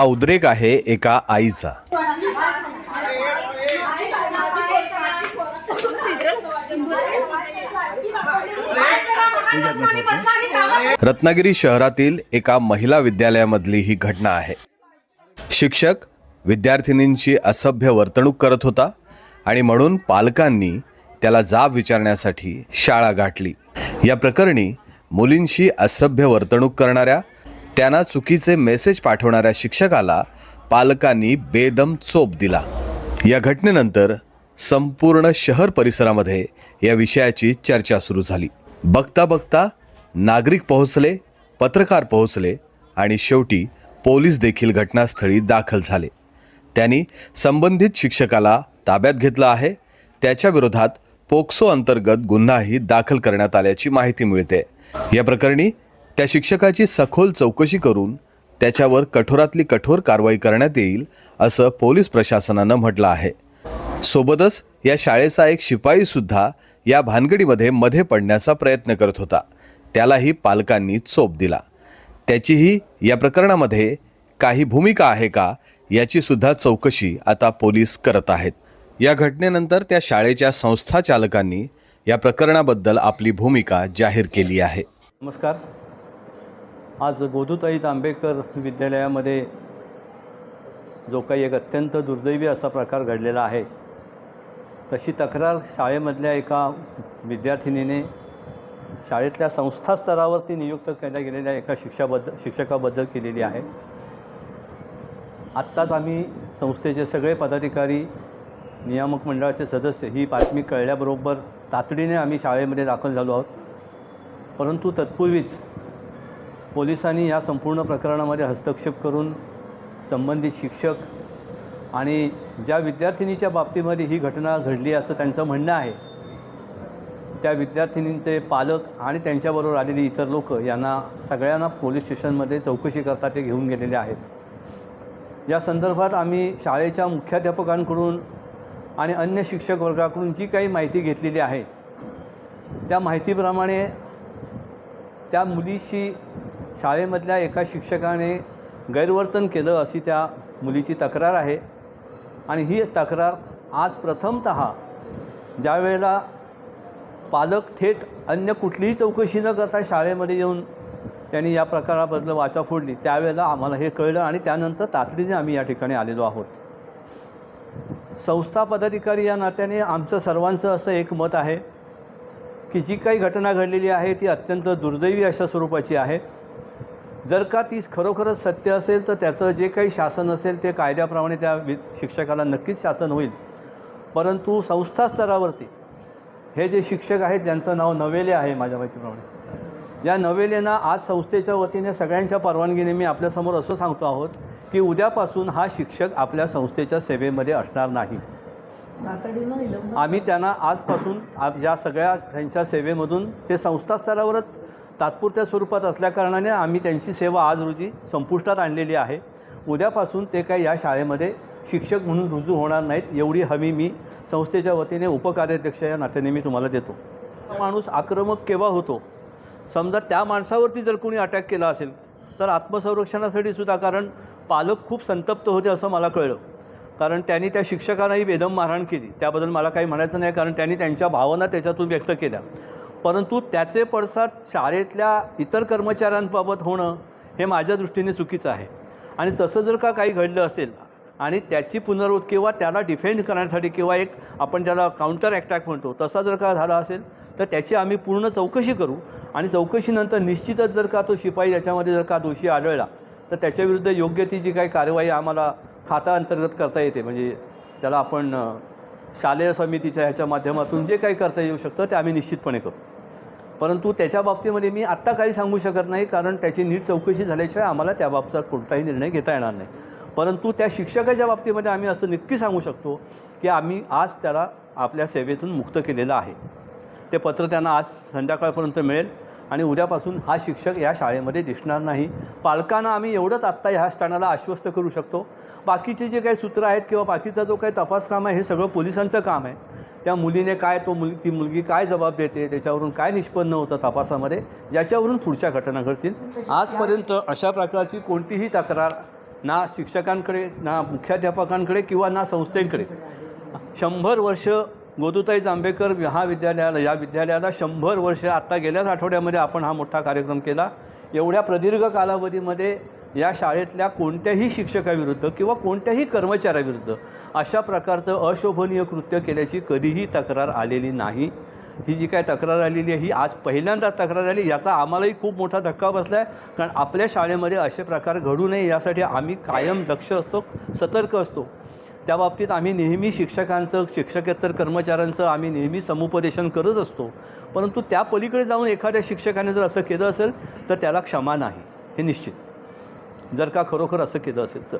हा उद्रेक आहे एका आईचा. रत्नागिरी शहरातील एका महिला विद्यालयामधली ही घटना आहे. शिक्षक विद्यार्थिनींची असभ्य वर्तणूक करत होता आणि म्हणून पालकांनी त्याला जाब विचारण्यासाठी शाळा गाठली. या प्रकरणी मुलींशी असभ्य वर्तणूक करणाऱ्या त्यांना चुकीचे मेसेज पाठवणाऱ्या शिक्षकाला पालकांनी बेदम चोप दिला. या घटनेनंतर संपूर्ण शहर परिसरामध्ये या विषयाची चर्चा सुरू झाली. बघता बघता नागरिक पोहोचले पत्रकार पोहोचले आणि शेवटी पोलीस देखील घटनास्थळी दाखल झाले. त्यांनी संबंधित शिक्षकाला ताब्यात घेतलं आहे. त्याच्या विरोधात पोक्सो अंतर्गत गुन्हाही दाखल करण्यात आल्याची माहिती मिळते. या प्रकरणी त्या शिक्षकाची सखोल चौकशी करून त्याच्यावर कठोरातली कठोर कारवाई करण्यात येईल असं पोलीस प्रशासनानं म्हटलं आहे. सोबतच या शाळेचा एक शिपाई सुद्धा या भानगडीमध्ये मध्ये पडण्याचा प्रयत्न करत होता. त्यालाही पालकांनी चोप दिला. त्याचीही या प्रकरणामध्ये काही भूमिका आहे का याची सुद्धा चौकशी आता पोलीस करत आहेत. या घटनेनंतर त्या शाळेच्या संस्था चालकांनी या प्रकरणाबद्दल आपली भूमिका जाहीर केली आहे. नमस्कार. आज गोदूताई आंबेडकर विद्यालयामध्ये जो काही एक अत्यंत दुर्दैवी असा प्रकार घडलेला आहे तशी तक्रार शाळेमधल्या एका विद्यार्थिनीने शाळेतल्या संस्था स्तरावरती नियुक्त केल्या गेलेल्या एका शिक्षाबद्दल शिक्षकाबद्दल केलेली आहे. आत्ताच आम्ही संस्थेचे सगळे पदाधिकारी नियामक मंडळाचे सदस्य ही बातमी कळल्याबरोबर तातडीने आम्ही शाळेमध्ये दाखल झालो आहोत. परंतु तत्पूर्वीच पोलिसांनी या संपूर्ण प्रकरणामध्ये हस्तक्षेप करून संबंधित शिक्षक आणि ज्या विद्यार्थिनीच्या बाबतीमध्ये ही घटना घडली असं त्यांचं म्हणणं आहे त्या विद्यार्थिनींचे पालक आणि त्यांच्याबरोबर आलेली इतर लोक यांना सगळ्यांना पोलीस स्टेशनमध्ये चौकशी करता ते घेऊन गेलेले आहेत. या संदर्भात आम्ही शाळेच्या मुख्याध्यापकांकडून आणि अन्य शिक्षक वर्गाकडून जी काही माहिती घेतलेली आहे त्या माहितीप्रमाणे त्या मुलीशी शाळेमधल्या एका शिक्षकाने गैरवर्तन केलं अशी त्या मुलीची तक्रार आहे. आणि ही तक्रार आज प्रथमत ज्या वेळेला पालक थेट अन्य कुठलीही चौकशी न करता शाळेमध्ये येऊन त्यांनी या प्रकाराबद्दल वाचा फोडली त्यावेळेला आम्हाला हे कळलं आणि त्यानंतर तातडीने आम्ही या ठिकाणी आलेलो आहोत. संस्था पदाधिकारी या नात्याने आमचं सर्वांचं असं एक मत आहे की जी काही घटना घडलेली आहे ती अत्यंत दुर्दैवी अशा स्वरूपाची आहे. जर का ती खरोखरच सत्य असेल तर त्याचं जे काही शासन असेल ते कायद्याप्रमाणे त्या वि शिक्षकाला नक्कीच शासन होईल. परंतु संस्था स्तरावरती हे जे शिक्षक आहेत ज्यांचं नाव नवेले आहे माझ्या माहितीप्रमाणे या नवेलेंना आज संस्थेच्या वतीने सगळ्यांच्या परवानगीने मी आपल्यासमोर असं सांगतो आहोत की उद्यापासून हा शिक्षक आपल्या संस्थेच्या सेवेमध्ये असणार नाही. आम्ही त्यांना आजपासून आप या सगळ्या त्यांच्या सेवेमधून ते संस्था स्तरावरच तात्पुरत्या स्वरूपात असल्याकारणाने आम्ही त्यांची सेवा आज रोजी संपुष्टात आणलेली आहे. उद्यापासून ते काही या शाळेमध्ये शिक्षक म्हणून रुजू होणार नाहीत एवढी हमी मी संस्थेच्या वतीने उपकार्याध्यक्ष या नात्याने मी तुम्हाला देतो. माणूस आक्रमक केव्हा होतो? समजा त्या माणसावरती जर कोणी अटॅक केला असेल तर आत्मसंरक्षणासाठी सुद्धा कारण पालक खूप संतप्त होते असं मला कळलं. कारण त्यांनी त्या शिक्षकांनाही बेदम मारहाण केली. त्याबद्दल मला काही म्हणायचं नाही कारण त्यांनी त्यांच्या भावना त्याच्यातून व्यक्त केल्या. परंतु त्याचे पडसाद शाळेतल्या इतर कर्मचाऱ्यांबाबत होणं हे माझ्या दृष्टीने चुकीचं आहे. आणि तसं जर का काही घडलं असेल आणि त्याची पुनर्वृत्त किंवा त्याला डिफेंड करण्यासाठी किंवा एक आपण ज्याला काउंटर अटॅक म्हणतो तसा जर का झाला असेल तर त्याची आम्ही पूर्ण चौकशी करू. आणि चौकशीनंतर निश्चितच जर का तो शिपाई याच्यामध्ये जर का दोषी आढळला तर त्याच्याविरुद्ध योग्य ती जी काही कारवाई आम्हाला खाता अंतर्गत करता येते. म्हणजे त्याला आपण शालेय समितीच्या ह्याच्या माध्यमातून जे काही करता येऊ शकतं ते आम्ही निश्चितपणे करू. परंतु त्याच्या बाबतीमध्ये मी आत्ता काही सांगू शकत नाही कारण त्याची नीट चौकशी झाल्याशिवाय आम्हाला त्या बाबतीत कोणताही निर्णय घेता येणार नाही. परंतु त्या शिक्षकाच्या बाबतीमध्ये आम्ही असं नक्की सांगू शकतो की आम्ही आज त्याला आपल्या सेवेतून मुक्त केलेलं आहे. ते पत्र त्यांना आज संध्याकाळपर्यंत मिळेल आणि उद्यापासून हा शिक्षक या शाळेमध्ये दिसणार नाही. पालकांना आम्ही एवढंच आत्ता ह्या स्थानाला आश्वस्त करू शकतो. बाकीचे जे काही सूत्र आहेत किंवा बाकीचा जो काही तपास काम आहे हे सगळं पोलिसांचं काम आहे. त्या मुलीने काय तो मुल ती मुलगी काय जबाब देते त्याच्यावरून काय निष्पन्न होतं तपासामध्ये याच्यावरून पुढच्या घटना घडतील. आजपर्यंत अशा प्रकारची कोणतीही तक्रार ना शिक्षकांकडे ना मुख्याध्यापकांकडे किंवा ना संस्थेकडे. शंभर वर्ष गोदुताई जांभेकर महाविद्यालयाला या विद्यालयाला शंभर वर्ष आत्ता गेल्याच आठवड्यामध्ये आपण हा मोठा कार्यक्रम केला. एवढ्या प्रदीर्घ कालावधीमध्ये या शाळेतल्या कोणत्याही शिक्षकाविरुद्ध किंवा कोणत्याही कर्मचाऱ्याविरुद्ध अशा प्रकारचं अशोभनीय कृत्य केल्याची कधीही तक्रार आलेली नाही. ही जी काय तक्रार आलेली आहे ही आज पहिल्यांदाच तक्रार आली याचा आम्हालाही खूप मोठा धक्का बसला आहे कारण आपल्या शाळेमध्ये असे प्रकार घडू नये यासाठी आम्ही कायम दक्ष असतो सतर्क असतो. त्या बाबतीत आम्ही नेहमी शिक्षकांचं शिक्षकेतर कर्मचाऱ्यांचं आम्ही नेहमी समुपदेशन करत असतो. परंतु त्या पलीकडे जाऊन एखाद्या शिक्षकाने जर असं केलं असेल तर त्याला क्षमा नाही. हे निश्चित. जर का खरोखर असं केलं असेल तर.